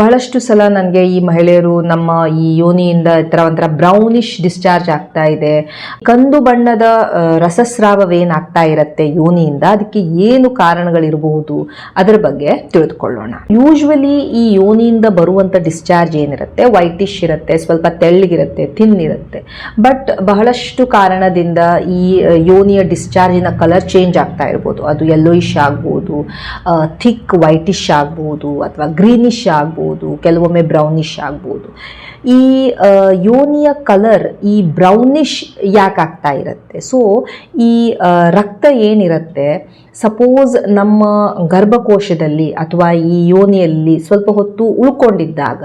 ಬಹಳಷ್ಟು ಸಲ ನನಗೆ ಈ ಮಹಿಳೆಯರು ನಮ್ಮ ಈ ಯೋನಿಯಿಂದ ಥರ ಒಂಥರ ಬ್ರೌನಿಶ್ ಡಿಸ್ಚಾರ್ಜ್ ಆಗ್ತಾ ಇದೆ. ಕಂದು ಬಣ್ಣದ ರಸಸ್ರಾವವೇನಾಗ್ತಾ ಇರುತ್ತೆ ಯೋನಿಯಿಂದ, ಅದಕ್ಕೆ ಏನು ಕಾರಣಗಳಿರಬಹುದು ಅದರ ಬಗ್ಗೆ ತಿಳಿದುಕೊಳ್ಳೋಣ. ಯೂಶ್ವಲಿ ಈ ಯೋನಿಯಿಂದ ಬರುವಂಥ ಡಿಸ್ಚಾರ್ಜ್ ಏನಿರುತ್ತೆ ವೈಟಿಶ್ ಇರುತ್ತೆ, ಸ್ವಲ್ಪ ತೆಳ್ಳಗಿರುತ್ತೆ ಥಿನ್ ಇರುತ್ತೆ. ಬಟ್ ಬಹಳಷ್ಟು ಕಾರಣದಿಂದ ಈ ಯೋನಿಯ ಡಿಸ್ಚಾರ್ಜಿನ ಕಲರ್ ಚೇಂಜ್ ಆಗ್ತಾ ಇರ್ಬೋದು. ಅದು ಯೆಲ್ಲೋಯಿಶ್ ಆಗ್ಬೋದು ಥಿಕ್ ವೈಟಿಶ್ ಆಗ್ಬೋದು, ಅಥವಾ ಗ್ರೀನಿಶ್ ಆಗ್ಬೋದು. ಕೆಲವೊಮ್ಮೆ ಬ್ರೌನಿಶ್ ಆಗ್ಬೋದು. ಈ ಯೋನಿಯ ಕಲರ್ ಈ ಬ್ರೌನಿಶ್ ಯಾಕೆ ಆಗ್ತಾ ಇರುತ್ತೆ? ಸೊ ಈ ರಕ್ತ ಏನಿರುತ್ತೆ? ಸಪೋಸ್ ನಮ್ಮ ಗರ್ಭಕೋಶದಲ್ಲಿ ಅಥವಾ ಈ ಯೋನಿಯಲ್ಲಿ ಸ್ವಲ್ಪ ಹೊತ್ತು ಉಳ್ಕೊಂಡಿದ್ದಾಗ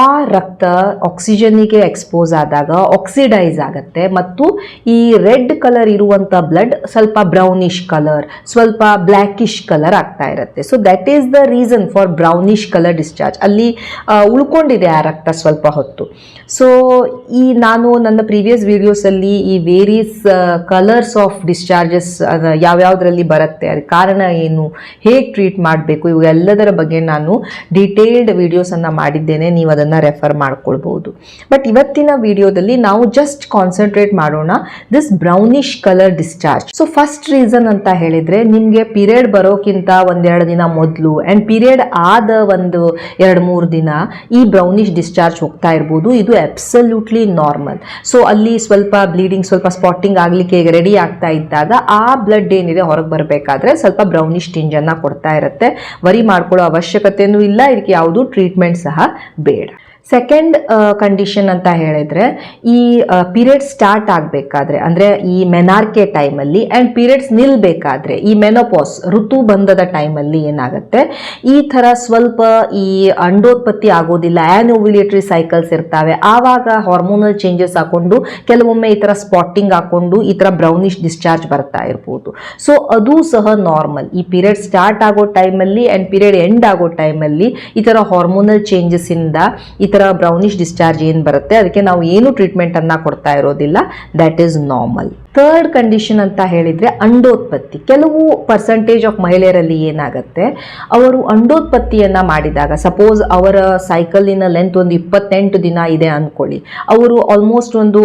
ಆ ರಕ್ತ ಆಕ್ಸಿಜನ್ನಿಗೆ ಎಕ್ಸ್ಪೋಸ್ ಆದಾಗ ಆಕ್ಸಿಡೈಸ್ ಆಗುತ್ತೆ ಮತ್ತು ಈ ರೆಡ್ ಕಲರ್ ಇರುವಂಥ ಬ್ಲಡ್ ಸ್ವಲ್ಪ ಬ್ರೌನಿಶ್ ಕಲರ್ ಸ್ವಲ್ಪ ಬ್ಲ್ಯಾಕಿಶ್ ಕಲರ್ ಆಗ್ತಾ ಇರುತ್ತೆ. So that is the reason for brownish colour discharge ಅಲ್ಲಿ ಉಳ್ಕೊಂಡಿದೆ ಆ ರಕ್ತ ಸ್ವಲ್ಪ ಹೊತ್ತು. ಸೊ ಈ ನಾನು ನನ್ನ ಪ್ರೀವಿಯಸ್ ವಿಡಿಯೋಸಲ್ಲಿ ಈ ವೇರಿಯಸ್ ಕಲರ್ಸ್ ಆಫ್ ಡಿಸ್ಚಾರ್ಜಸ್ ಯಾವ್ಯಾವುದರಲ್ಲಿ ಬರುತ್ತೆ. ಅದಕ್ಕೆ ಕಾರಣ ಏನು? ಹೇಗೆ ಟ್ರೀಟ್ ಮಾಡಬೇಕು? ಇವೆಲ್ಲದರ ಬಗ್ಗೆ ನಾನು ಡೀಟೇಲ್ಡ್ ವೀಡಿಯೋಸನ್ನು ಮಾಡಿದ್ದೇನೆ. ನೀವು ಅದನ್ನು ರೆಫರ್ ಮಾಡ್ಕೊಳ್ಬೋದು ಬಟ್ ಇವತ್ತಿನ ವಿಡಿಯೋದಲ್ಲಿ ನಾವು ಜಸ್ಟ್ ಕಾನ್ಸಂಟ್ರೇಟ್ ಮಾಡೋಣ this brownish colour discharge so first reason ಅಂತ ಹೇಳಿದ್ರೆ, ನಿಮಗೆ ಪೀರಿಯಡ್ ಬರೋಕ್ಕಿಂತ ಒಂದೆರಡು ದಿನ ಮೊದಲು ಆ್ಯಂಡ್ ಪೀರಿಯಡ್ ಆದ ಒಂದು ಎರಡು ಮೂರು ದಿನ ಈ ಬ್ರೌನಿಶ್ ಡಿಸ್ಚಾರ್ಜ್ ಹೋಗ್ತಾ ಇರ್ಬೋದು. ಇದು ಅಬ್ಸಲ್ಯೂಟ್ಲಿ ನಾರ್ಮಲ್ ಸೊ ಅಲ್ಲಿ ಸ್ವಲ್ಪ ಬ್ಲೀಡಿಂಗ್ ಸ್ವಲ್ಪ ಸ್ಪಾಟಿಂಗ್ ಆಗಲಿಕ್ಕೆ ರೆಡಿ ಆಗ್ತಾ ಇದ್ದಾಗ ಆ ಬ್ಲಡ್ ಏನಿದೆ ಹೊರಗೆ ಬರಬೇಕಾದ್ರೆ ಸ್ವಲ್ಪ ಬ್ರೌನಿಶ್ ಟಿಂಜನ್ನು ಕೊಡ್ತಾ ಇರುತ್ತೆ. ವರಿ ಮಾಡ್ಕೊಳ್ಳೋ ಅವಶ್ಯಕತೆಯೂ ಇಲ್ಲ, ಇದಕ್ಕೆ ಯಾವುದು ಟ್ರೀಟ್ಮೆಂಟ್ ಸಹ ಬೇಡ. ಸೆಕೆಂಡ್ ಕಂಡೀಷನ್ ಅಂತ ಹೇಳಿದ್ರೆ, ಈ ಪೀರಿಯಡ್ ಸ್ಟಾರ್ಟ್ ಆಗಬೇಕಾದ್ರೆ, ಅಂದರೆ ಈ ಮೆನಾರ್ಕೆ ಟೈಮಲ್ಲಿ ಆ್ಯಂಡ್ ಪೀರಿಯಡ್ಸ್ ನಿಲ್ಲಬೇಕಾದ್ರೆ ಈ ಮೆನೋಪಾಸ್ ಋತು ಬಂಧದ ಟೈಮಲ್ಲಿ ಏನಾಗುತ್ತೆ, ಈ ಥರ ಸ್ವಲ್ಪ ಈ ಅಂಡೋತ್ಪತ್ತಿ ಆಗೋದಿಲ್ಲ ಆ್ಯನೋವ್ಯುಲೇಟರಿ ಸೈಕಲ್ಸ್ ಇರ್ತವೆ, ಆವಾಗ ಹಾರ್ಮೋನಲ್ ಚೇಂಜಸ್ ಹಾಕೊಂಡು, ಕೆಲವೊಮ್ಮೆ ಈ ಥರ ಸ್ಪಾಟಿಂಗ್ ಹಾಕೊಂಡು, ಈ ಥರ ಬ್ರೌನಿಶ್ ಡಿಸ್ಚಾರ್ಜ್ ಬರ್ತಾ ಇರ್ಬೋದು. ಸೊ ಅದು ಸಹ ನಾರ್ಮಲ್ ಈ ಪೀರಿಯಡ್ ಸ್ಟಾರ್ಟ್ ಆಗೋ ಟೈಮಲ್ಲಿ ಆ್ಯಂಡ್ ಪೀರಿಯಡ್ ಎಂಡ್ ಆಗೋ ಟೈಮಲ್ಲಿ ಈ ಥರ ಹಾರ್ಮೋನಲ್ ಚೇಂಜಸ್ಸಿಂದ ಈ ಥರ ಬ್ರೌನಿಶ್ ಡಿಸ್ಚಾರ್ಜ್ ಏನು ಬರುತ್ತೆ? ಅದಕ್ಕೆ ನಾವು ಏನು ಟ್ರೀಟ್ಮೆಂಟನ್ನು ಕೊಡ್ತಾ ಇರೋದಿಲ್ಲ? That is normal third condition ಅಂತ ಹೇಳಿದರೆ ಅಂಡೋತ್ಪತ್ತಿ. ಕೆಲವು ಪರ್ಸಂಟೇಜ್ ಆಫ್ ಮಹಿಳೆಯರಲ್ಲಿ ಏನಾಗುತ್ತೆ, ಅವರು ಅಂಡೋತ್ಪತ್ತಿಯನ್ನು ಮಾಡಿದಾಗ ಸಪೋಸ್ ಅವರ ಸೈಕಲಿನ ಲೆಂತ್ ಒಂದು ಇಪ್ಪತ್ತೆಂಟು ದಿನ ಇದೆ ಅಂದ್ಕೊಳ್ಳಿ ಅವರು ಆಲ್ಮೋಸ್ಟ್ ಒಂದು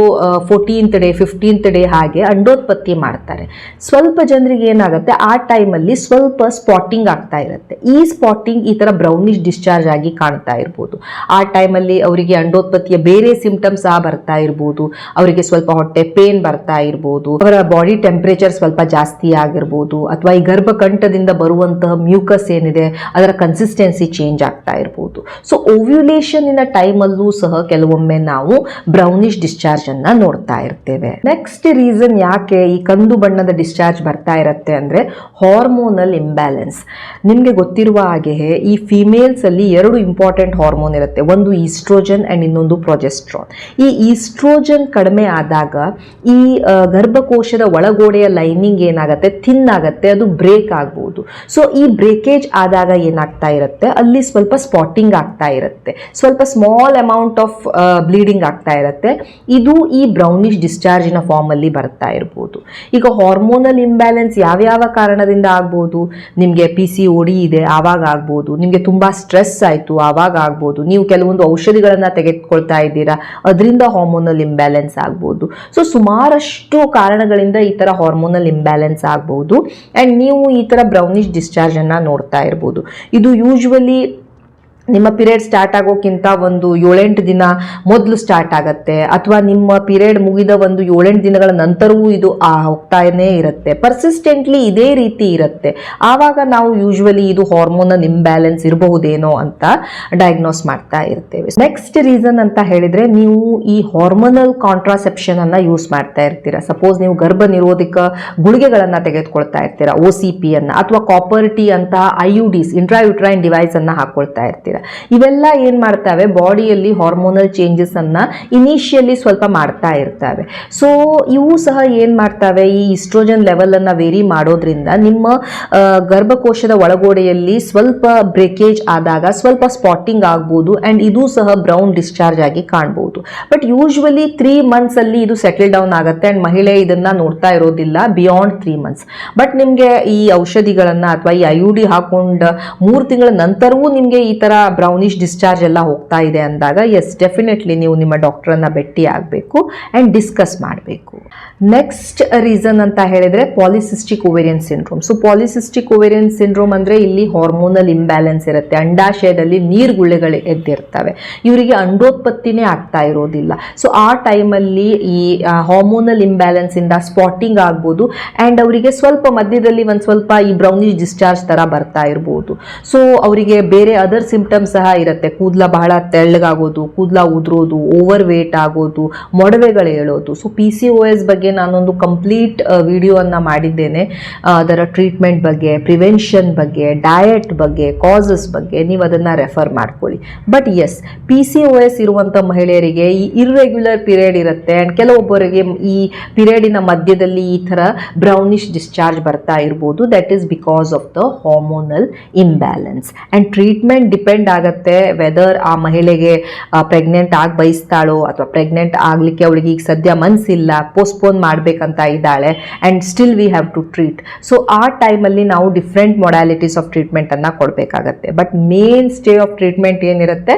ಫೋರ್ಟೀನ್ತ್ ಡೇ ಫಿಫ್ಟೀನ್ತ್ ಡೇ ಹಾಗೆ ಅಂಡೋತ್ಪತ್ತಿ ಮಾಡ್ತಾರೆ. ಸ್ವಲ್ಪ ಜನರಿಗೆ ಏನಾಗುತ್ತೆ, ಆ ಟೈಮಲ್ಲಿ ಸ್ವಲ್ಪ ಸ್ಪಾಟಿಂಗ್ ಆಗ್ತಾ ಇರುತ್ತೆ. ಈ ಸ್ಪಾಟಿಂಗ್ ಈ ಥರ ಬ್ರೌನಿಶ್ ಡಿಸ್ಚಾರ್ಜ್ ಆಗಿ ಕಾಣ್ತಾ ಇರ್ಬೋದು. ಆ ಟೈಮಲ್ಲಿ ಅವರಿಗೆ ಅಂಡೋತ್ಪತ್ತಿಯ ಬೇರೆ ಸಿಂಪ್ಟಮ್ಸ್ ಸಹ ಬರ್ತಾ ಇರ್ಬೋದು. ಅವರಿಗೆ ಸ್ವಲ್ಪ ಹೊಟ್ಟೆ ಪೇನ್ ಬರ್ತಾ ಇರ್ಬೋದು. ಅವರ ಬಾಡಿ ಟೆಂಪರೇಚರ್ ಸ್ವಲ್ಪ ಜಾಸ್ತಿ ಆಗಿರ್ಬೋದು, ಅಥವಾ ಈ ಗರ್ಭಕಂಠದಿಂದ ಬರುವಂತಹ ಮ್ಯೂಕಸ್ ಏನಿದೆ, ಅದರ ಕನ್ಸಿಸ್ಟೆನ್ಸಿ ಚೇಂಜ್ ಆಗ್ತಾ ಇರ್ಬೋದು. ಸೊ ಓವ್ಯುಲೇಷನಿನ ಟೈಮಲ್ಲೂ ಸಹ ಕೆಲವೊಮ್ಮೆ ನಾವು ಬ್ರೌನಿಶ್ ಡಿಸ್ಚಾರ್ಜ್ ಅನ್ನ ನೋಡ್ತಾ ಇರ್ತೇವೆ. ನೆಕ್ಸ್ಟ್ ರೀಸನ್ ಯಾಕೆ ಈ ಕಂದು ಬಣ್ಣದ ಡಿಸ್ಚಾರ್ಜ್ ಬರ್ತಾ ಇರುತ್ತೆ ಅಂದ್ರೆ ಹಾರ್ಮೋನಲ್ ಇಂಬ್ಯಾಲೆನ್ಸ್ ನಿಮಗೆ ಗೊತ್ತಿರುವ ಹಾಗೆ ಈ ಫಿಮೇಲ್ಸ್ ಅಲ್ಲಿ ಎರಡು ಇಂಪಾರ್ಟೆಂಟ್ ಹಾರ್ಮೋನ್ ಇರುತ್ತೆ, ಒಂದು ಈಸ್ಟ್ರೋಜನ್ ಅಂಡ್ ಇನ್ನೊಂದು ಪ್ರೊಜೆಸ್ಟ್ರಾನ್ ಈ ಈಸ್ಟ್ರೋಜನ್ ಕಡಿಮೆ ಆದಾಗ ಈ ಗರ್ಭಕೋಶದ ಒಳಗೋಡೆಯ ಲೈನಿಂಗ್ ಏನಾಗುತ್ತೆ? ಥಿನ್ ಆಗುತ್ತೆ, ಅದು ಬ್ರೇಕ್ ಆಗ್ಬೋದು. ಸೊ ಈ ಬ್ರೇಕೇಜ್ ಆದಾಗ ಏನಾಗ್ತಾ ಇರುತ್ತೆ? ಅಲ್ಲಿ ಸ್ವಲ್ಪ ಸ್ಪಾಟಿಂಗ್ ಆಗ್ತಾ ಇರುತ್ತೆ. ಸ್ವಲ್ಪ ಸ್ಮಾಲ್ ಅಮೌಂಟ್ ಆಫ್ ಬ್ಲೀಡಿಂಗ್ ಆಗ್ತಾ ಇರುತ್ತೆ. ಇದು ಈ ಬ್ರೌನಿಶ್ ಡಿಸ್ಚಾರ್ಜಿನ ಫಾರ್ಮಲ್ಲಿ ಬರ್ತಾ ಇರ್ಬೋದು. ಈಗ ಹಾರ್ಮೋನಲ್ ಇಂಬ್ಯಾಲೆನ್ಸ್ ಯಾವ್ಯಾವ ಕಾರಣದಿಂದ ಆಗ್ಬೋದು? ನಿಮಗೆ ಪಿ ಸಿ ಓಡಿ ಇದೆ, ಆವಾಗ ಆಗ್ಬೋದು. ನಿಮಗೆ ತುಂಬ ಸ್ಟ್ರೆಸ್ ಆಯಿತು, ಆವಾಗ ಆಗ್ಬೋದು. ನೀವು ಕೆಲವೊಂದು ಔಷಧಿಗಳನ್ನು ತೆಗೆದುಕೊಳ್ತಾ ಇದ್ದೀರಾ, ಅದರಿಂದ ಹಾರ್ಮೋನಲ್ ಇಂಬ್ಯಾಲೆನ್ಸ್ ಆಗ್ಬೋದು. ಸೊ ಸುಮಾರಷ್ಟು ಕಾರಣಗಳಿಂದ ಈ ಥರ ಹಾರ್ಮೋನಲ್ ಇಂಬ್ಯಾಲೆನ್ಸ್ ಆಗ್ಬೋದು. ಆ್ಯಂಡ್ ನೀವು ಈ ಥರ ಬ್ರೌನಿಶ್ ಡಿಸ್ಚಾರ್ಜನ್ನು ನೋಡ್ತಾ ಇರ್ಬೋದು. ಇದು ಯೂಶ್ವಲಿ ನಿಮ್ಮ ಪೀರಿಯಡ್ ಸ್ಟಾರ್ಟ್ ಆಗೋಕ್ಕಿಂತ ಒಂದು ಏಳೆಂಟು ದಿನ ಮೊದಲು ಸ್ಟಾರ್ಟ್ ಆಗುತ್ತೆ. ಅಥವಾ ನಿಮ್ಮ ಪೀರಿಯಡ್ ಮುಗಿದ ಒಂದು ಏಳೆಂಟು ದಿನಗಳ ನಂತರವೂ ಇದು ಆ ಹೋಗ್ತಾನೇ ಇರುತ್ತೆ. ಪರ್ಸಿಸ್ಟೆಂಟ್ಲಿ ಇದೇ ರೀತಿ ಇರುತ್ತೆ. ಆವಾಗ ನಾವು ಯೂಶ್ವಲಿ ಇದು ಹಾರ್ಮೋನಲ್ ಇಂಬ್ಯಾಲೆನ್ಸ್ ಇರಬಹುದೇನೋ ಅಂತ ಡಯಾಗ್ನೋಸ್ ಮಾಡ್ತಾ ಇರ್ತೇವೆ. ನೆಕ್ಸ್ಟ್ ರೀಸನ್ ಅಂತ ಹೇಳಿದ್ರೆ ನೀವು ಈ ಹಾರ್ಮೋನಲ್ ಕಾಂಟ್ರಾಸೆಪ್ಷನ್ ಅನ್ನ ಯೂಸ್ ಮಾಡ್ತಾ ಇರ್ತೀರಾ. ಸಪೋಸ್ ನೀವು ಗರ್ಭ ನಿರೋಧಕ ಗುಳಿಗೆಗಳನ್ನು ತೆಗೆದುಕೊಳ್ತಾ ಇರ್ತೀರಾ. ಒ ಸಿ ಪಿಯನ್ನು ಅಥವಾ ಕಾಪರ್ ಟಿ ಅಂತ I U Ds intrauterine device ಅನ್ನ ಹಾಕೊಳ್ತಾ ಇವೆಲ್ಲ ಏನು ಮಾಡ್ತವೆ? ಬಾಡಿಯಲ್ಲಿ ಹಾರ್ಮೋನಲ್ ಚೇಂಜಸನ್ನು ಇನಿಷಿಯಲಿ ಸ್ವಲ್ಪ ಮಾಡ್ತಾ ಇರ್ತವೆ. ಸೊ ಇವು ಸಹ ಏನು ಮಾಡ್ತವೆ? ಈ ಇಸ್ಟ್ರೋಜನ್ ಲೆವೆಲನ್ನು ವೇರಿ ಮಾಡೋದ್ರಿಂದ ನಿಮ್ಮ ಗರ್ಭಕೋಶದ ಒಳಗೋಡೆಯಲ್ಲಿ ಸ್ವಲ್ಪ ಬ್ರೇಕೇಜ್ ಆದಾಗ ಸ್ವಲ್ಪ ಸ್ಪಾಟಿಂಗ್ ಆಗ್ಬೋದು ಅಂಡ್ ಇದು ಸಹ ಬ್ರೌನ್ ಡಿಸ್ಚಾರ್ಜ್ ಆಗಿ ಕಾಣ್ಬೋದು. ಬಟ್ ಯೂಶ್ವಲಿ ತ್ರೀ ಮಂತ್ಸ್ ಅಲ್ಲಿ ಇದು ಸೆಟಲ್ ಡೌನ್ ಆಗುತ್ತೆ ಅಂಡ್ ಮಹಿಳೆ ಇದನ್ನ ನೋಡ್ತಾ ಇರೋದಿಲ್ಲ ಬಿಯಾಂಡ್ ತ್ರೀ ಮಂತ್ಸ್ ಬಟ್ ನಿಮಗೆ ಈ ಔಷಧಿಗಳನ್ನ ಅಥವಾ ಈ ಐ ಯು ಡಿ ಹಾಕೊಂಡ ಮೂರು ತಿಂಗಳ ನಂತರವೂ ನಿಮಗೆ ಈ ತರ ಬ್ರೌನಿಶ್ ಡಿಸ್ಚಾರ್ಜ್ ಎಲ್ಲ ಹೋಗ್ತಾ ಇದೆ ಅಂದಾಗ ಎಸ್ ಡೆಫಿನೆಟ್ಲಿ ನೀವು ನಿಮ್ಮ ಡಾಕ್ಟರನ್ನ ಭೇಟಿ ಆಗಬೇಕು ಅಂಡ್ ಡಿಸ್ಕಸ್ ಮಾಡಬೇಕು. ನೆಕ್ಸ್ಟ್ ರೀಸನ್ ಅಂತ ಹೇಳಿದ್ರೆ polycystic ovarian syndrome so polycystic ovarian syndrome ಅಂದ್ರೆ ಇಲ್ಲಿ ಹಾರ್ಮೋನಲ್ ಇಂಬ್ಯಾಲೆನ್ಸ್ ಇರುತ್ತೆ. ಅಂಡಾಶಯದಲ್ಲಿ ನೀರ್ಗುಳ್ಳೆಗಳು ಎದ್ದಿರ್ತವೆ. ಇವರಿಗೆ ಅಂಡೋತ್ಪತ್ತಿನೇ ಆಗ್ತಾ ಇರೋದಿಲ್ಲ. ಸೊ ಆ ಟೈಮಲ್ಲಿ ಈ ಹಾರ್ಮೋನಲ್ ಇಂಬ್ಯಾಲೆನ್ಸ್ ಇಂದ ಸ್ಪಾಟಿಂಗ್ ಆಗ್ಬೋದು ಅಂಡ್ ಅವರಿಗೆ ಸ್ವಲ್ಪ ಮಧ್ಯದಲ್ಲಿ ಒಂದು ಸ್ವಲ್ಪ ಈ ಬ್ರೌನಿಶ್ ಡಿಸ್ಚಾರ್ಜ್ ತರ ಬರ್ತಾ ಇರ್ಬೋದು. ಸೊ ಅವರಿಗೆ ಬೇರೆ ಅದರ್ ಸಿಂಪ್ಟಮ್ಸ್ ಸಹ ಇರುತ್ತೆ. ಕೂದಲ ಬಹಳ ತೆಳ್ಳಗಾಗೋದು, ಕೂದಲ ಉದುರೋದು ಓವರ್ ವೇಟ್ ಆಗೋದು, ಮೊಡವೆಗಳು ಹೇಳೋದು so P C O S ಬಗ್ಗೆ ನಾನೊಂದು ಕಂಪ್ಲೀಟ್ ವಿಡಿಯೋವನ್ನು ಮಾಡಿದ್ದೇನೆ. ಅದರ ಟ್ರೀಟ್ಮೆಂಟ್ ಬಗ್ಗೆ ಪ್ರಿವೆನ್ಷನ್ ಬಗ್ಗೆ ಡಯಟ್ ಬಗ್ಗೆ ಕಾಸಸ್ ಬಗ್ಗೆ ನೀವು ಅದನ್ನು ರೆಫರ್ ಮಾಡ್ಕೊಳ್ಳಿ. But S P C O S ಇರುವಂಥ ಮಹಿಳೆಯರಿಗೆ ಈ ಇರ್ರೆಗ್ಯುಲರ್ ಪೀರಿಯಡ್ ಇರುತ್ತೆ. ಆ್ಯಂಡ್ ಕೆಲವೊಬ್ಬರಿಗೆ ಈ ಪೀರಿಯಡಿನ ಮಧ್ಯದಲ್ಲಿ ಈ ಥರ ಬ್ರೌನಿಶ್ ಡಿಸ್ಚಾರ್ಜ್ ಬರ್ತಾ ಇರ್ಬೋದು. That is because of the hormonal imbalance and treatment depend ಆಗುತ್ತೆ ವೆದರ್ ಆ ಮಹಿಳೆಗೆ ಪ್ರೆಗ್ನೆಂಟ್ ಆಗಿ ಬಯಸ್ತಾಳೋ ಅಥವಾ ಪ್ರೆಗ್ನೆಂಟ್ ಆಗಲಿಕ್ಕೆ ಅವಳಿಗೆ ಈಗ ಸದ್ಯ ಮನಸ್ಸಿಲ್ಲ ಪೋಸ್ಟ್ಪೋನ್ ಮಾಡಬೇಕಂತ ಇದ್ದಾಳೆ and still we have to treat so ಆ ಟೈಮಲ್ಲಿ ನಾವು ಡಿಫ್ರೆಂಟ್ ಮೊಡಾಲಿಟೀಸ್ ಆಫ್ ಟ್ರೀಟ್ಮೆಂಟನ್ನು ಕೊಡಬೇಕಾಗತ್ತೆ. But mainstay of treatment ಏನಿರುತ್ತೆ?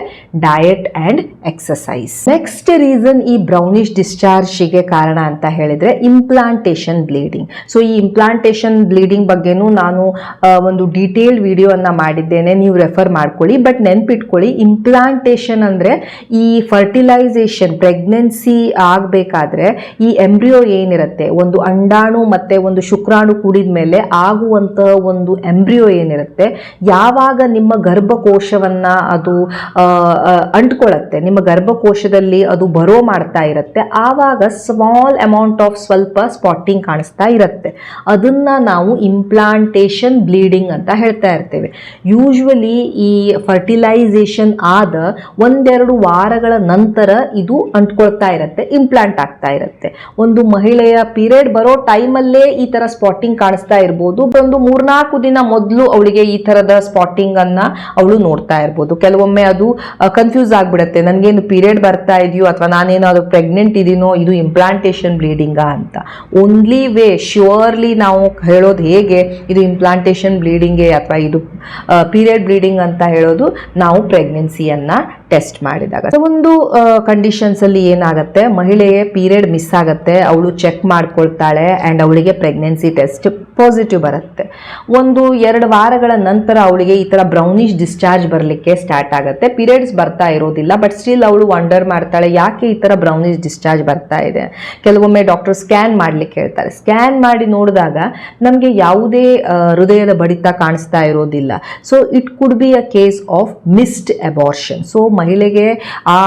Diet and exercise next reason ಈ ಬ್ರೌನಿಶ್ ಡಿಸ್ಚಾರ್ಜ್ಗೆ ಕಾರಣ ಅಂತ ಹೇಳಿದ್ರೆ ಇಂಪ್ಲಾಂಟೇಷನ್ ಬ್ಲೀಡಿಂಗ್ ಸೊ ಈ ಇಂಪ್ಲಾಂಟೇಷನ್ ಬ್ಲೀಡಿಂಗ್ ಬಗ್ಗೆನೂ ನಾನು ಒಂದು ಡೀಟೇಲ್ಡ್ ಅನ್ನು ಮಾಡಿದ್ದೇನೆ. ನೀವು ರೆಫರ್ ಮಾಡ್ಕೊಳ್ಳಿ. ಬಟ್ ನೆನ್ಪಿಟ್ಕೊಳ್ಳಿ ಇಂಪ್ಲಾಂಟೇಷನ್ ಅಂದರೆ ಈ ಫರ್ಟಿಲೈಸೇಷನ್ ಪ್ರೆಗ್ನೆನ್ಸಿ ಆಗಬೇಕಾದ್ರೆ ಈ ಎಂಬ್ರಿಯೋ ಏನಿರುತ್ತೆ, ಒಂದು ಅಂಡಾಣು ಮತ್ತೆ ಒಂದು ಶುಕ್ರಾಣು ಕೂಡಿದ ಮೇಲೆ ಆಗುವಂಥ ಒಂದು ಎಂಬ್ರಿಯೋ ಏನಿರುತ್ತೆ, ಯಾವಾಗ ನಿಮ್ಮ ಗರ್ಭಕೋಶವನ್ನ ಅದು ಅಂಟ್ಕೊಳ್ಳುತ್ತೆ, ನಿಮ್ಮ ಗರ್ಭಕೋಶದಲ್ಲಿ ಅದು ಬರೋ ಮಾಡ್ತಾ ಇರುತ್ತೆ, ಆವಾಗ ಸ್ಮಾಲ್ ಅಮೌಂಟ್ ಆಫ್ ಸ್ವಲ್ಪ ಸ್ಪಾಟಿಂಗ್ ಕಾಣಿಸ್ತಾ ಇರುತ್ತೆ. ಅದನ್ನ ನಾವು ಇಂಪ್ಲಾಂಟೇಷನ್ ಬ್ಲೀಡಿಂಗ್ ಅಂತ ಹೇಳ್ತಾ ಇರ್ತೇವೆ. ಯೂಶ್ವಲಿ ಈ ಫರ್ಟಿಲೈಸೇಷನ್ ಆದ ಒಂದೆರಡು ವಾರಗಳ ನಂತರ ಇದು ಅಂಟ್ಕೊಳ್ತಾ ಇರುತ್ತೆ ಇಂಪ್ಲಾಂಟ್ ಆಗ್ತಾ ಇರುತ್ತೆ. ಒಂದು ಮಹಿಳೆಯ ಪೀರಿಯಡ್ ಬರೋ ಟೈಮಲ್ಲೇ ಈ ಥರ ಸ್ಪಾಟಿಂಗ್ ಕಾಣಿಸ್ತಾ ಇರ್ಬೋದು. ಒಂದು ಮೂರ್ನಾಲ್ಕು ದಿನ ಮೊದಲು ಅವಳಿಗೆ ಈ ಥರದ ಸ್ಪಾಟಿಂಗ್ ಅನ್ನ ಅವಳು ನೋಡ್ತಾ ಇರ್ಬೋದು. ಕೆಲವೊಮ್ಮೆ ಅದು ಕನ್ಫ್ಯೂಸ್ ಆಗಿಬಿಡುತ್ತೆ. ನನಗೇನು ಪೀರಿಯಡ್ ಬರ್ತಾ ಇದೆಯೋ ಅಥವಾ ನಾನೇನಾದರೂ ಪ್ರೆಗ್ನೆಂಟ್ ಇದೀನೋ, ಇದು ಇಂಪ್ಲಾಂಟೇಷನ್ ಬ್ಲೀಡಿಂಗಾ ಅಂತ. ಓನ್ಲಿ ವೇ ಶ್ಯೂರ್ಲಿ ನಾವು ಹೇಳೋದು ಹೇಗೆ, ಇದು ಇಂಪ್ಲಾಂಟೇಷನ್ ಬ್ಲೀಡಿಂಗೇ ಅಥವಾ ಇದು ಪೀರಿಯಡ್ ಬ್ಲೀಡಿಂಗ್ ಅಂತ ಹೇಳೋದು ನಾವು ಪ್ರೆಗ್ನೆನ್ಸಿಯನ್ನ ಟೆಸ್ಟ್ ಮಾಡಿದಾಗ. ಒಂದು ಕಂಡೀಷನ್ಸ್ ಅಲ್ಲಿ ಏನಾಗುತ್ತೆ ಮಹಿಳೆಯ ಪೀರಿಯಡ್ ಮಿಸ್ ಆಗುತ್ತೆ, ಅವಳು ಚೆಕ್ ಮಾಡ್ಕೊಳ್ತಾಳೆ ಅಂಡ್ ಅವಳಿಗೆ ಪ್ರೆಗ್ನೆನ್ಸಿ ಟೆಸ್ಟ್ ಪಾಸಿಟಿವ್ ಬರುತ್ತೆ. ಒಂದು ಎರಡು ವಾರಗಳ ನಂತರ ಅವಳಿಗೆ ಈ ತರ ಬ್ರೌನಿಶ್ ಡಿಸ್ಚಾರ್ಜ್ ಬರಲಿಕ್ಕೆ ಸ್ಟಾರ್ಟ್ ಆಗುತ್ತೆ. ಪೀರಿಯಡ್ಸ್ ಬರ್ತಾ ಇರೋದಿಲ್ಲ ಬಟ್ ಸ್ಟಿಲ್ ಅವಳು ವಂಡರ್ ಮಾಡ್ತಾಳೆ, ಯಾಕೆ ಈ ತರ ಬ್ರೌನಿಶ್ ಡಿಸ್ಚಾರ್ಜ್ ಬರ್ತಾ ಇದೆ? ಕೆಲವೊಮ್ಮೆ ಡಾಕ್ಟರ್ ಸ್ಕ್ಯಾನ್ ಮಾಡ್ಲಿಕ್ಕೆ ಹೇಳ್ತಾರೆ. ಸ್ಕ್ಯಾನ್ ಮಾಡಿ ನೋಡಿದಾಗ ನಮಗೆ ಯಾವುದೇ ಹೃದಯದ ಬಡಿತ ಕಾಣಿಸ್ತಾ ಇರೋದಿಲ್ಲ. So it could be a case of missed abortion so ಮಹಿಳೆಗೆ ಆ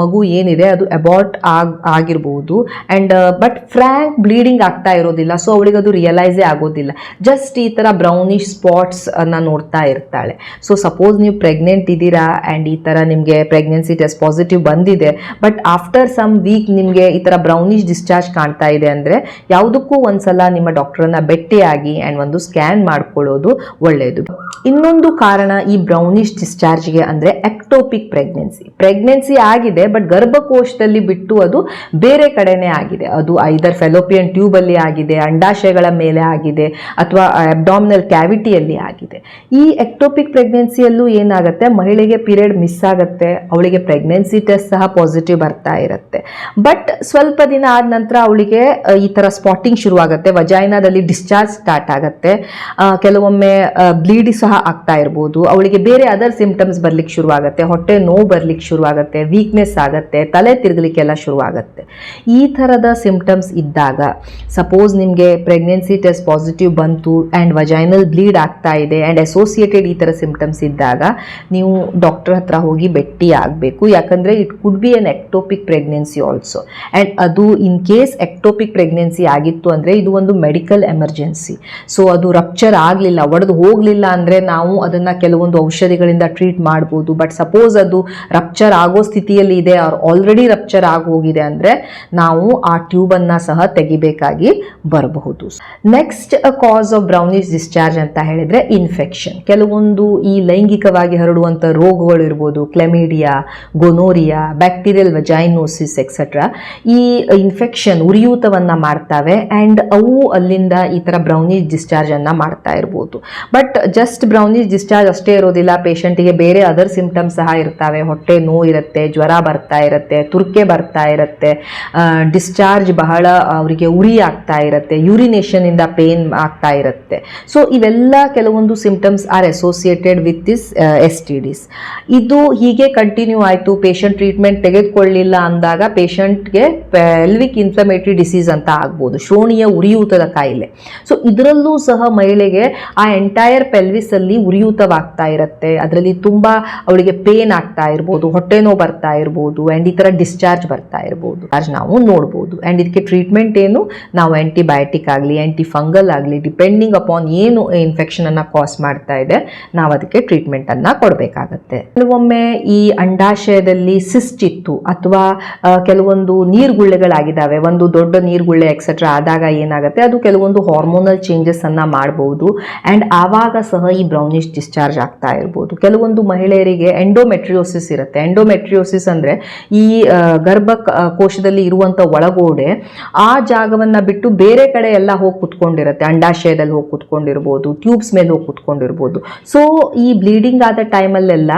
ಮಗು ಏನಿದೆ ಅದು ಅಬಾರ್ಟ್ ಆಗ್, ಆಗಿರ್ಬೋದು. ಆ್ಯಂಡ್ ಬಟ್ ಫ್ರ್ಯಾಂಕ್ ಬ್ಲೀಡಿಂಗ್ ಆಗ್ತಾ ಇರೋದಿಲ್ಲ. ಸೊ ಅವಳಿಗೆ ಅದು ರಿಯಲೈಸೇ ಆಗೋದಿಲ್ಲ. ಜಸ್ಟ್ ಈ ಥರ ಬ್ರೌನಿಶ್ ಸ್ಪಾಟ್ಸ್ ಅನ್ನ ನೋಡ್ತಾ ಇರ್ತಾಳೆ. ಸೊ ಸಪೋಸ್ ನೀವು ಪ್ರೆಗ್ನೆಂಟ್ ಇದ್ದೀರಾ ಆ್ಯಂಡ್ ಈ ಥರ ನಿಮಗೆ ಪ್ರೆಗ್ನೆನ್ಸಿ ಟೆಸ್ಟ್ ಪಾಸಿಟಿವ್ ಬಂದಿದೆ ಬಟ್ ಆಫ್ಟರ್ ಸಮ್ ವೀಕ್ ನಿಮಗೆ ಈ ಥರ ಬ್ರೌನಿಶ್ ಡಿಸ್ಚಾರ್ಜ್ ಕಾಣ್ತಾ ಇದೆ ಅಂದರೆ ಯಾವುದಕ್ಕೂ ಒಂದ್ಸಲ ನಿಮ್ಮ ಡಾಕ್ಟರನ್ನ ಭೇಟಿಯಾಗಿ ಆ್ಯಂಡ್ ಒಂದು ಸ್ಕ್ಯಾನ್ ಮಾಡ್ಕೊಳ್ಳೋದು ಒಳ್ಳೆಯದು ಇನ್ನೊಂದು ಕಾರಣ ಈ ಬ್ರೌನಿಶ್ ಡಿಸ್ಚಾರ್ಜ್ಗೆ ಅಂದರೆ ಎಕ್ಟೋಪಿಕ್ ಪ್ರೆಗ್ನೆನ್ಸಿ ಪ್ರೆಗ್ನೆನ್ಸಿ ಆಗಿದೆ ಬಟ್ ಗರ್ಭಕೋಶದಲ್ಲಿ ಬಿಟ್ಟು ಅದು ಬೇರೆ ಕಡೆನೇ ಆಗಿದೆ. ಅದು ಐದರ್ ಫೆಲೋಪಿಯನ್ ಟ್ಯೂಬಲ್ಲಿ ಆಗಿದೆ, ಅಂಡಾಶಯಗಳ ಮೇಲೆ ಆಗಿದೆ, ಅಥವಾ ಅಬ್ಡಾಮಿನಲ್ ಕ್ಯಾವಿಟಿಯಲ್ಲಿ ಆಗಿದೆ. ಈ ಎಕ್ಟೋಪಿಕ್ ಪ್ರೆಗ್ನೆನ್ಸಿಯಲ್ಲೂ ಏನಾಗುತ್ತೆ? ಮಹಿಳೆಗೆ ಪೀರಿಯಡ್ ಮಿಸ್ ಆಗುತ್ತೆ, ಅವಳಿಗೆ ಪ್ರೆಗ್ನೆನ್ಸಿ ಟೆಸ್ಟ್ ಸಹ ಪಾಸಿಟಿವ್ ಬರ್ತಾ ಇರುತ್ತೆ. ಬಟ್ ಸ್ವಲ್ಪ ದಿನ ಆದ ನಂತರ ಅವಳಿಗೆ ಈ ಥರ ಸ್ಪಾಟಿಂಗ್ ಶುರುವಾಗುತ್ತೆ ವಜಾಯಿನಾದಲ್ಲಿ ಡಿಸ್ಚಾರ್ಜ್ ಸ್ಟಾರ್ಟ್ ಆಗುತ್ತೆ. ಕೆಲವೊಮ್ಮೆ ಬ್ಲೀಡ್ ಸಹ ಆಗ್ತಾ ಇರ್ಬೋದು. ಅವಳಿಗೆ ಬೇರೆ ಅದರ್ ಸಿಂಪ್ಟಮ್ಸ್ ಬರ್ಲಿಕ್ಕೆ ಶುರುವಾಗುತ್ತೆ. ಹೊಟ್ಟೆ ನೋವು ಬರ್ಲಿಕ್ಕೆ ಶುರುವಾಗುತ್ತೆ ವೀಕ್ನೆಸ್ ಆಗುತ್ತೆ, ತಲೆ ತಿರುಗಲಿಕ್ಕೆಲ್ಲ ಶುರುವಾಗುತ್ತೆ. ಈ ಥರದ ಸಿಂಪ್ಟಮ್ಸ್ ಇದ್ದಾಗ ಸಪೋಸ್ ನಿಮಗೆ ಪ್ರೆಗ್ನೆನ್ಸಿ ಟೆಸ್ಟ್ ಪಾಸಿಟಿವ್ ಬಂತು ಆ್ಯಂಡ್ ವಜೈನಲ್ ಬ್ಲೀಡ್ ಆಗ್ತಾ ಇದೆ ಆ್ಯಂಡ್ ಅಸೋಸಿಯೇಟೆಡ್ ಈ ಥರ ಸಿಂಪ್ಟಮ್ಸ್ ಇದ್ದಾಗ, ನೀವು ಡಾಕ್ಟರ್ ಹತ್ರ ಹೋಗಿ ಭೇಟಿ ಆಗಬೇಕು. ಯಾಕಂದರೆ it could be an ectopic pregnancy also and ಅದು ಇನ್ ಕೇಸ್ ಎಕ್ಟೋಪಿಕ್ ಪ್ರೆಗ್ನೆನ್ಸಿ ಆಗಿತ್ತು ಅಂದರೆ ಇದು ಒಂದು ಮೆಡಿಕಲ್ ಎಮರ್ಜೆನ್ಸಿ ಸೊ ಅದು ರಪ್ಚರ್ ಆಗಲಿಲ್ಲ, ಒಡೆದು ಹೋಗಲಿಲ್ಲ ಅಂದರೆ ನಾವು ಅದನ್ನು ಕೆಲವೊಂದು ಔಷಧಿಗಳಿಂದ ಟ್ರೀಟ್ ಮಾಡ್ಬೋದು. ಬಟ್ ಸಪೋಸ್ ಅದು ರಪ್ಚರ್ ಆಗೋ ಸ್ಥಿತಿಯಲ್ಲಿ ಇದೆ ಅವ್ರು ಆಲ್ರೆಡಿ ರಪ್ಚರ್ ಆಗೋಗಿದೆ ಅಂದರೆ ನಾವು ಆ ಟ್ಯೂಬನ್ನು ಸಹ ತೆಗಿಬೇಕಾಗಿ ಬರಬಹುದು. Next cause of brownish discharge ಅಂತ ಹೇಳಿದರೆ ಇನ್ಫೆಕ್ಷನ್ ಕೆಲವೊಂದು ಈ ಲೈಂಗಿಕವಾಗಿ ಹರಡುವಂಥ ರೋಗಗಳು ಇರ್ಬೋದು chlamydia gonorrhoea bacterial vaginosis etcetera ಈ ಇನ್ಫೆಕ್ಷನ್ ಉರಿಯೂತವನ್ನು ಮಾಡ್ತವೆ ಆ್ಯಂಡ್ ಅವು ಅಲ್ಲಿಂದ ಈ ಥರ ಬ್ರೌನಿಶ್ ಡಿಸ್ಚಾರ್ಜನ್ನು ಮಾಡ್ತಾ ಇರ್ಬೋದು. ಬಟ್ ಜಸ್ಟ್ ಬ್ರೌನಿಶ್ ಡಿಸ್ಚಾರ್ಜ್ ಅಷ್ಟೇ ಇರೋದಿಲ್ಲ ಪೇಷಂಟಿಗೆ ಬೇರೆ ಅದರ್ ಸಿಂಪ್ಟಮ್ಸ್ ಸಹ ಇರ್ತವೆ. ಹೊಟ್ಟೆ ನೋವು ಇರುತ್ತೆ, ಜ್ವರ ಬರ್ತಾ ಇರುತ್ತೆ, ತುರ್ಕೆ ಬರ್ತಾ ಇರುತ್ತೆ ಡಿಸ್ಚಾರ್ಜ್ ಬಹಳ ಅವರಿಗೆ ಉರಿ ಆಗ್ತಾ ಇರುತ್ತೆ ಯೂರಿನೇಷನಿಂದ ಪೇನ್ ಆಗ್ತಾ ಇರುತ್ತೆ. ಸೊ ಇವೆಲ್ಲ ಕೆಲವೊಂದು symptoms are associated with this S ಇದು ಹೀಗೆ ಕಂಟಿನ್ಯೂ ಆಯಿತು ಪೇಷಂಟ್ ಟ್ರೀಟ್ಮೆಂಟ್ ತೆಗೆದುಕೊಳ್ಳಿಲ್ಲ ಅಂದಾಗ ಪೇಷಂಟ್ಗೆ ಪೆಲ್ವಿಕ್ ಇನ್ಫ್ಲಮೇಟರಿ ಡಿಸೀಸ್ ಅಂತ ಆಗ್ಬೋದು, ಶ್ರೋಣಿಯ ಉರಿಯೂತದ ಕಾಯಿಲೆ. ಸೊ ಇದರಲ್ಲೂ ಸಹ ಮಹಿಳೆಗೆ ಆ ಎಂಟೈರ್ ಪೆಲ್ವಿಸ್ ಅಲ್ಲಿ ಉರಿಯೂತವಾಗ್ತಾ ಇರುತ್ತೆ, ಅದರಲ್ಲಿ ತುಂಬಾ ಅವಳಿಗೆ ಪೇನ್ ಆಗ್ತಾ ಇರ್ಬೋದು ಹೊಟ್ಟೆ ನೋವು ಬರ್ತಾ ಇರ್ಬೋದು ಆ್ಯಂಡ್ ಈ ಥರ ಡಿಸ್ಚಾರ್ಜ್ ಬರ್ತಾ ಇರ್ಬೋದು ಚಾರ್ಜ್ ನಾವು ನೋಡ್ಬೋದು. ಆ್ಯಂಡ್ ಇದಕ್ಕೆ ಟ್ರೀಟ್ಮೆಂಟ್ ಏನು? ನಾವು ಆ್ಯಂಟಿಬಯೋಟಿಕ್ ಆಗಲಿ ಆ್ಯಂಟಿ ಫಂಗಲ್ ಆಗಲಿ ಡಿಪೆಂಡಿಂಗ್ ಅಪಾನ್ ಏನು ಇನ್ಫೆಕ್ಷನ್ ಅನ್ನ ಕಾಸ್ ಮಾಡ್ತಾ ಇದೆ, ನಾವು ಅದಕ್ಕೆ ಟ್ರೀಟ್ಮೆಂಟ್ ಅನ್ನ ಕೊಡಬೇಕಾಗತ್ತೆ. ಕೆಲವೊಮ್ಮೆ ಈ ಅಂಡಾಶಯದಲ್ಲಿ ಸಿಸ್ಟ್ ಇತ್ತು, ಅಥವಾ ಕೆಲವೊಂದು ನೀರ್ಗುಳ್ಳೆಗಳಾಗಿದ್ದಾವೆ, ಒಂದು ದೊಡ್ಡ ನೀರ್ಗುಳ್ಳೆ ಎಕ್ಸೆಟ್ರಾ ಆದಾಗ ಏನಾಗುತ್ತೆ, ಅದು ಕೆಲವೊಂದು ಹಾರ್ಮೋನಲ್ ಚೇಂಜಸ್ ಅನ್ನ ಮಾಡಬಹುದು ಆ್ಯಂಡ್ ಆವಾಗ ಸಹ ಈ ಬ್ರೌನಿಶ್ ಡಿಸ್ಚಾರ್ಜ್ ಆಗ್ತಾ ಇರ್ಬೋದು. ಕೆಲವೊಂದು ಮಹಿಳೆಯರಿಗೆ ಎಂಡೋಮೆಟ್ರಿಯೋಸಿಸ್ ಇರುತ್ತೆ. ಎಂಡೋಮೆಟ್ರಿಯೋಸಿಸ್ ಅಂದ್ರೆ ಈ ಗರ್ಭ ಕೋಶದಲ್ಲಿ ಇರುವಂಥ ಒಳಗೋಡೆ ಆ ಜಾಗವನ್ನ ಬಿಟ್ಟು ಬೇರೆ ಕಡೆ ಎಲ್ಲ ಹೋಗಿ ಕುತ್ಕೊಂಡಿರುತ್ತೆ. ಅಂಡಾಶಯದಲ್ಲಿ ಹೋಗಿ ಕುತ್ಕೊಂಡಿರ್ಬೋದು, ಟ್ಯೂಬ್ಸ್ ಮೇಲೆ ಹೋಗಿ ಕುತ್ಕೊಂಡಿರ್ಬೋದು. ಸೊ ಈ ಬ್ಲೀಡಿಂಗ್ ಆದ ಟೈಮಲ್ಲೆಲ್ಲ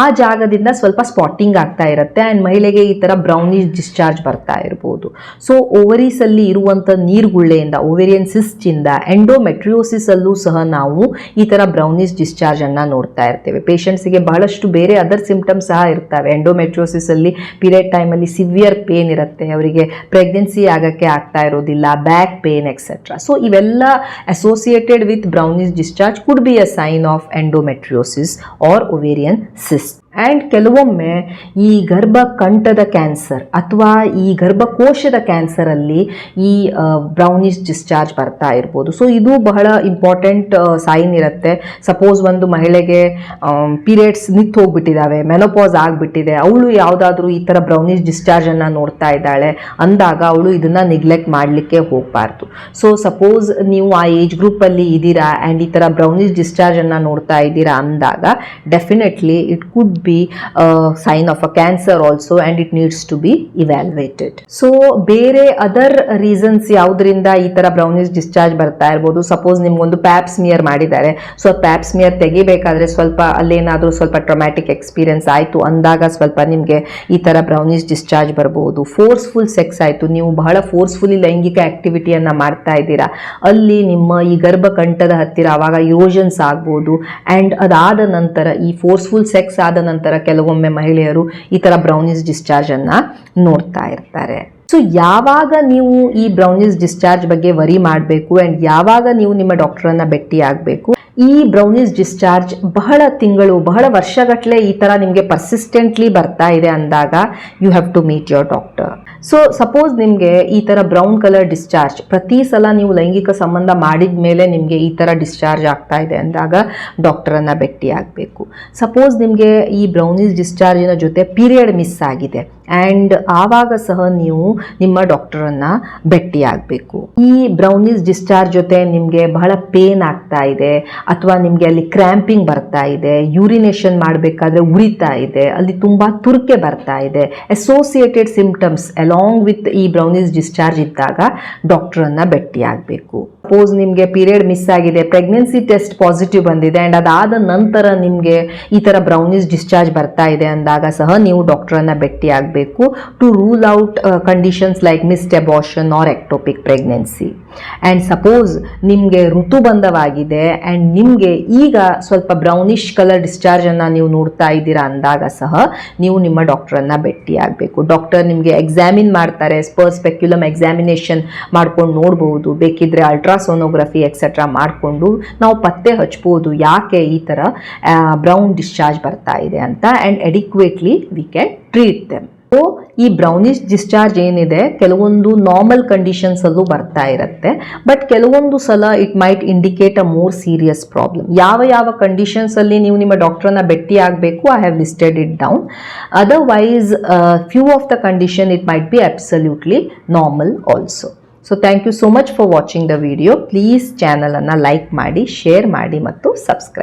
ಆ ಜಾಗದಿಂದ ಸ್ವಲ್ಪ ಸ್ಪಾಟಿಂಗ್ ಆಗ್ತಾ ಇರುತ್ತೆ ಆ್ಯಂಡ್ ಮಹಿಳೆಗೆ ಈ ಥರ ಬ್ರೌನಿಶ್ ಡಿಸ್ಚಾರ್ಜ್ ಬರ್ತಾ ಇರ್ಬೋದು. ಸೊ ಓವರೀಸಲ್ಲಿ ಇರುವಂಥ ನೀರುಗುಳ್ಳೆಯಿಂದ ಓವೇರಿಯನ್ ಸಿಸ್ಟಿಂದ ಇಂದ ಎಂಡೋಮೆಟ್ರಿಯೋಸಿಸ್ ಅಲ್ಲೂ ಸಹ ನಾವು ಈ ಥರ ಬ್ರೌನೀಸ್ ಡಿಸ್ಚಾರ್ಜ್ ಅನ್ನ ನೋಡ್ತಾ ಇರ್ತೇವೆ. ಪೇಷಂಟ್ಸಿಗೆ ಬಹಳಷ್ಟು ಬೇರೆ ಅದರ್ ಸಿಂಪ್ಟಮ್ಸ್ ಸಹ ಇರ್ತವೆ. ಎಂಡೋಮೆಟ್ರೋಸಿಸಲ್ಲಿ ಪೀರಿಯಡ್ ಟೈಮಲ್ಲಿ ಸಿವಿಯರ್ ಪೇನ್ ಇರುತ್ತೆ. ಅವರಿಗೆ ಪ್ರೆಗ್ನೆನ್ಸಿ ಆಗಕ್ಕೆ ಆಗ್ತಾ ಇರೋದಿಲ್ಲ ಬ್ಯಾಕ್ ಪೇನ್ ಎಕ್ಸೆಟ್ರಾ ಸೊ ಇವೆಲ್ಲ associated with brownish discharge could be a sign of endometriosis or ovarian cyst and ಕೆಲವೊಮ್ಮೆ ಈ ಗರ್ಭಕಂಠದ ಕ್ಯಾನ್ಸರ್ ಅಥವಾ ಈ ಗರ್ಭಕೋಶದ ಕ್ಯಾನ್ಸರಲ್ಲಿ ಈ ಬ್ರೌನಿಶ್ ಡಿಸ್ಚಾರ್ಜ್ ಬರ್ತಾ ಇರ್ಬೋದು. ಸೊ ಇದು ಬಹಳ ಇಂಪಾರ್ಟೆಂಟ್ ಸೈನ್ ಇರುತ್ತೆ. ಸಪೋಸ್ ಒಂದು ಮಹಿಳೆಗೆ ಪೀರಿಯಡ್ಸ್ ನಿಂತು ಹೋಗ್ಬಿಟ್ಟಿದ್ದಾವೆ ಮೆನೋಪಾಸ್ ಆಗಿಬಿಟ್ಟಿದೆ, ಅವಳು ಯಾವುದಾದ್ರೂ ಈ ಥರ ಬ್ರೌನಿಶ್ ಡಿಸ್ಚಾರ್ಜನ್ನು ನೋಡ್ತಾ ಇದ್ದಾಳೆ ಅಂದಾಗ ಅವಳು ಇದನ್ನು ನೆಗ್ಲೆಕ್ಟ್ ಮಾಡಲಿಕ್ಕೆ ಹೋಗಬಾರ್ದು. ಸೊ ಸಪೋಸ್ ನೀವು ಆ ಏಜ್ ಗ್ರೂಪಲ್ಲಿ ಇದ್ದೀರಾ ಆ್ಯಂಡ್ ಈ ಥರ ಬ್ರೌನಿಶ್ ಡಿಸ್ಚಾರ್ಜನ್ನು ನೋಡ್ತಾ ಇದ್ದೀರಾ ಅಂದಾಗ definitely it could be sign of a cancer also and it needs to be evaluated. So ಬೇರೆ ಅದರ್ ರೀಸನ್ಸ್ ಯಾವುದರಿಂದ ಈ ಥರ ಬ್ರೌನೀಸ್ ಡಿಸ್ಚಾರ್ಜ್ ಬರ್ತಾ ಇರ್ಬೋದು? ಸಪೋಸ್ ನಿಮ್ಗೊಂದು ಪ್ಯಾಪ್ ಸ್ಮಿಯರ್ ಮಾಡಿದ್ದಾರೆ. ಸೊ ಪ್ಯಾಪ್ ಸ್ಮಿಯರ್ ತೆಗಿಬೇಕಾದ್ರೆ ಸ್ವಲ್ಪ ಅಲ್ಲೇನಾದರೂ ಸ್ವಲ್ಪ ಟ್ರೊಮ್ಯಾಟಿಕ್ ಎಕ್ಸ್ಪೀರಿಯನ್ಸ್ ಆಯಿತು ಅಂದಾಗ ಸ್ವಲ್ಪ ನಿಮಗೆ ಈ ಥರ ಬ್ರೌನೀಸ್ ಡಿಸ್ಚಾರ್ಜ್ ಬರ್ಬೋದು. ಫೋರ್ಸ್ಫುಲ್ ಸೆಕ್ಸ್ ಆಯಿತು. ನೀವು ಬಹಳ ಫೋರ್ಸ್ಫುಲಿ ಲೈಂಗಿಕ ಆಕ್ಟಿವಿಟಿಯನ್ನು ಮಾಡ್ತಾ ಇದ್ದೀರಾ. ಅಲ್ಲಿ ನಿಮ್ಮ ಈ ಗರ್ಭಕಂಠದ ಹತ್ತಿರ ಆವಾಗ ಇರೋಷನ್ಸ್ ಆಗ್ಬೋದು. ಆ್ಯಂಡ್ ಅದಾದ ನಂತರ ಈ ಫೋರ್ಸ್ಫುಲ್ ಸೆಕ್ಸ್ ಆದ ನಂತರ ಕೆಲವೊಮ್ಮೆ ಮಹಿಳೆಯರು ಈ ಥರ ಡಿಸ್ಚಾರ್ಜ್ ಡಿಸ್ಚಾರ್ಜನ್ನು ನೋಡ್ತಾ ಇರ್ತಾರೆ. ಸೊ ಯಾವಾಗ ನೀವು ಈ ಬ್ರೌನಿಸ್ ಡಿಸ್ಚಾರ್ಜ್ ಬಗ್ಗೆ ವರಿ ಮಾಡಬೇಕು ಆ್ಯಂಡ್ ಯಾವಾಗ ನೀವು ನಿಮ್ಮ ಡಾಕ್ಟ್ರನ್ನು ಭೇಟಿ ಆಗಬೇಕು, ಈ ಬ್ರೌನಿಸ್ ಡಿಸ್ಚಾರ್ಜ್ ಬಹಳ ತಿಂಗಳು, ಬಹಳ ವರ್ಷಗಟ್ಟಲೆ ಈ ಥರ ನಿಮಗೆ ಪರ್ಸಿಸ್ಟೆಂಟ್ಲಿ ಬರ್ತಾ ಇದೆ ಅಂದಾಗ you have to meet your doctor so suppose ನಿಮಗೆ ಈ ಥರ ಬ್ರೌನ್ ಕಲರ್ ಡಿಸ್ಚಾರ್ಜ್ ಪ್ರತಿ ಸಲ ನೀವು ಲೈಂಗಿಕ ಸಂಬಂಧ ಮಾಡಿದ ಮೇಲೆ ನಿಮಗೆ ಈ ಥರ ಡಿಸ್ಚಾರ್ಜ್ ಆಗ್ತಾ ಇದೆ ಅಂದಾಗ ಡಾಕ್ಟರನ್ನು ಭೇಟಿ ಆಗಬೇಕು. ಸಪೋಸ್ ನಿಮಗೆ ಈ ಬ್ರೌನೀಸ್ ಡಿಸ್ಚಾರ್ಜಿನ ಜೊತೆ ಪೀರಿಯಡ್ ಮಿಸ್ ಆಗಿದೆ ಆ್ಯಂಡ್ ಆವಾಗ ಸಹ ನೀವು ನಿಮ್ಮ ಡಾಕ್ಟರನ್ನು ಭೇಟಿ ಆಗಬೇಕು. ಈ ಬ್ರೌನೀಸ್ ಡಿಸ್ಚಾರ್ಜ್ ಜೊತೆ ನಿಮಗೆ ಬಹಳ ಪೇನ್ ಆಗ್ತಾ ಇದೆ ಅಥವಾ ನಿಮಗೆ ಅಲ್ಲಿ ಕ್ರ್ಯಾಂಪಿಂಗ್ ಬರ್ತಾ ಇದೆ ಯೂರಿನೇಷನ್ ಮಾಡಬೇಕಾದ್ರೆ ಉರಿತಾ ಇದೆ, ಅಲ್ಲಿ ತುಂಬ ತುರ್ಕೆ ಬರ್ತಾ ಇದೆ ಅಸೋಸಿಯೇಟೆಡ್ ಸಿಂಪ್ಟಮ್ಸ್ ಅಲಾಂಗ್ ವಿತ್ ಈ ಬ್ರೌನೀಸ್ ಡಿಸ್ಚಾರ್ಜ್ ಇದ್ದಾಗ ಡಾಕ್ಟರನ್ನು ಭೇಟಿ ಆಗಬೇಕು ಸಪೋಸ್ ನಿಮಗೆ ಪೀರಿಯಡ್ ಮಿಸ್ ಆಗಿದೆ ಪ್ರೆಗ್ನೆನ್ಸಿ ಟೆಸ್ಟ್ ಪಾಸಿಟಿವ್ ಬಂದಿದೆ ಆ್ಯಂಡ್ ಅದಾದ ನಂತರ ನಿಮಗೆ ಈ ಥರ ಬ್ರೌನೀಸ್ ಡಿಸ್ಚಾರ್ಜ್ ಬರ್ತಾ ಇದೆ ಅಂದಾಗ ಸಹ ನೀವು ಡಾಕ್ಟ್ರನ್ನು ಭೇಟಿ ಆಗಬೇಕು to rule out conditions like missed abortion or ectopic pregnancy and suppose ನಿಮಗೆ ಋತುಬಂಧವಾಗಿದೆ ಆ್ಯಂಡ್ ನಿಮಗೆ ಈಗ ಸ್ವಲ್ಪ ಬ್ರೌನಿಷ್ ಕಲರ್ ಡಿಸ್ಚಾರ್ಜನ್ನು ನೀವು ನೋಡ್ತಾ ಇದ್ದೀರಾ ಅಂದಾಗ ಸಹ ನೀವು ನಿಮ್ಮ ಡಾಕ್ಟ್ರನ್ನು ಭೇಟಿ ಆಗಬೇಕು ಡಾಕ್ಟರ್ ನಿಮಗೆ ಎಕ್ಸಾಮಿನ್ ಮಾಡ್ತಾರೆ? ಸ್ಪರ್ ಸ್ಪೆಕ್ಯುಲಮ್ ಎಕ್ಸಾಮಿನೇಷನ್ ಮಾಡ್ಕೊಂಡು ನೋಡ್ಬೋದು. ಬೇಕಿದ್ರೆ ಅಲ್ಟ್ರಾಸೋನೋಗ್ರಫಿ ಎಕ್ಸೆಟ್ರಾ ಮಾಡಿಕೊಂಡು ನಾವು ಪತ್ತೆ ಹಚ್ಬೋದು ಯಾಕೆ ಈ ಥರ ಬ್ರೌನ್ ಡಿಸ್ಚಾರ್ಜ್ ಬರ್ತಾ ಇದೆ ಅಂತ. And adequately we can treat them so ಈ ಬ್ರೌನಿಶ್ ಡಿಸ್ಚಾರ್ಜ್ ಏನಿದೆ, ಕೆಲವೊಂದು ನಾರ್ಮಲ್ ಕಂಡೀಷನ್ಸ್ ಅಲ್ಲೂ ಬರ್ತಾ ಇರುತ್ತೆ. ಬಟ್ ಕೆಲವೊಂದು ಸಲ it might indicate a more serious problem ಯಾವ ಯಾವ ಕಂಡೀಷನ್ಸ್ ಅಲ್ಲಿ ನೀವು ನಿಮ್ಮ ಡಾಕ್ಟರ್ನ ಭೇಟಿ ಆಗಬೇಕು I have listed it down otherwise few of the condition it might be absolutely normal also so thank you so much for watching the video please ಚಾನಲನ್ನು like ಮಾಡಿ ಶೇರ್ ಮಾಡಿ ಮತ್ತು ಸಬ್ಸ್ಕ್ರೈಬ್